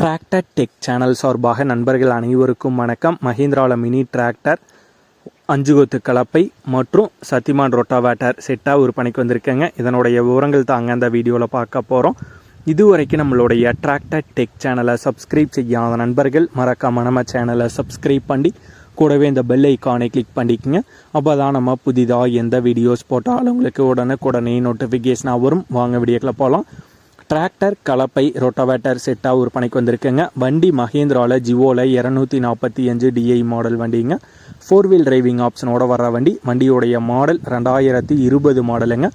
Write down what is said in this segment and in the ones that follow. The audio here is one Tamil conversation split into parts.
டிராக்டர் டெக் சேனல் சார்பாக நண்பர்கள் அனைவருக்கும் வணக்கம். மஹிந்திராவில் மினி டிராக்டர் அஞ்சு கொத்து கலப்பை மற்றும் சத்திமான் ரொட்டாவேட்டர் செட்டாக விற்பனைக்கு வந்திருக்கேங்க. இதனுடைய விவரங்கள் தாங்க அந்த வீடியோவில் பார்க்க போகிறோம் இதுவரைக்கும் நம்மளுடைய டிராக்டர் டெக் சேனலை சப்ஸ்கிரைப் செய்யாத நண்பர்கள் மறக்காம நம்ம சேனலை சப்ஸ்கிரைப் பண்ணி கூடவே இந்த பெல் ஐக்கானை கிளிக் பண்ணிக்கோங்க. அப்போ தான் நம்ம புதிதாக எந்த வீடியோஸ் போட்டாலும் உங்களுக்கு உடனுக்குடனே நோட்டிஃபிகேஷனாக வரும். வாங்க வீடியோக்களை போகலாம் டிராக்டர் கலப்பை ரொட்டவேட்டர் செட்டாக விற்பனைக்கு வந்திருக்குங்க. வண்டி மகேந்திராவில் ஜிவோவில் இரநூத்தி நாற்பத்தி அஞ்சு டிஐ மாடல் வண்டிங்க. ஃபோர் வீல் டிரைவிங் ஆப்ஷனோட வர்ற வண்டி. வண்டியோடைய மாடல் ரெண்டாயிரத்தி இருபது மாடலுங்க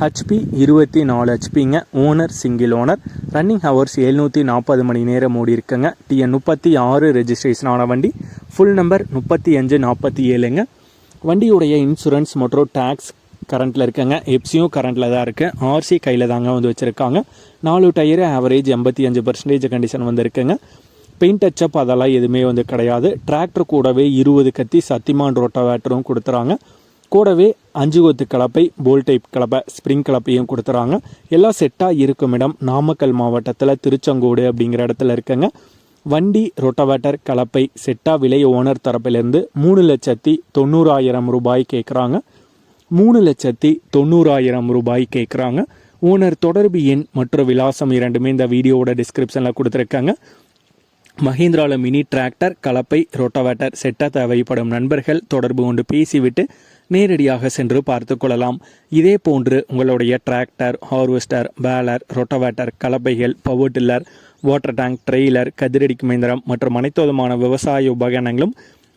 ஹெச்பி இருபத்தி நாலு ஹெச்பிங்க owner single owner running hours எழுநூற்றி நாற்பது மணி நேரம் ஓடி இருக்குங்க. டிஎன் முப்பத்தி ஆறு ரெஜிஸ்ட்ரேஷனான வண்டி. ஃபுல் நம்பர் முப்பத்தி அஞ்சு நாற்பத்தி ஏழுங்க. வண்டியுடைய இன்சூரன்ஸ் மற்றும் டேக்ஸ் கரண்ட்டில் இருக்குங்க. எப்சியும் கரண்ட்டில் தான் இருக்குது ஆர்சி கையில் தாங்க வந்து வச்சுருக்காங்க. நாலு டயரு ஆவரேஜ் எண்பத்தி அஞ்சு பர்சன்டேஜ் கண்டிஷன் வந்து இருக்குங்க. பெயிண்ட் டச்சப் அதெல்லாம் எதுவுமே வந்து கிடையாது. டிராக்டர் கூடவே இருபது கத்தி சத்திமான் ரோட்டோவேட்டரும் கொடுத்துறாங்க. கூடவே அஞ்சு கொத்து கலப்பை போல் டைப் கலப்பை ஸ்ப்ரிங் கலப்பையும் கொடுத்துறாங்க. எல்லாம் செட்டாக இருக்கும் இடம் நாமக்கல் மாவட்டத்தில் திருச்செங்கோடு அப்படிங்கிற இடத்துல இருக்குங்க. வண்டி ரொட்டவேட்டர் கலப்பை செட்டா விலை ஓனர் தரப்பிலிருந்து மூணு லட்சத்தி தொண்ணூறாயிரம் ரூபாய் கேட்குறாங்க மூணு லட்சத்தி தொண்ணூறாயிரம் ரூபாய் கேட்குறாங்க ஓனர் தொடர்பு எண் மற்றும் விலாசம் இரண்டுமே இந்த வீடியோவோட டிஸ்கிரிப்ஷனில் கொடுத்துருக்காங்க. மஹிந்திராவில் மினி டிராக்டர் கலப்பை ரொட்டவேட்டர் செட்ட தேவைப்படும் நண்பர்கள் தொடர்பு கொண்டு பேசிவிட்டு நேரடியாக சென்று பார்த்து கொள்ளலாம். இதே போன்று உங்களுடைய tractor harvester baler rotavator கலப்பைகள் power tiller water tank trailer கதிரடிக்கு மைந்திரம் மற்றும் அனைத்து விதமான விவசாய உபகரணங்களும்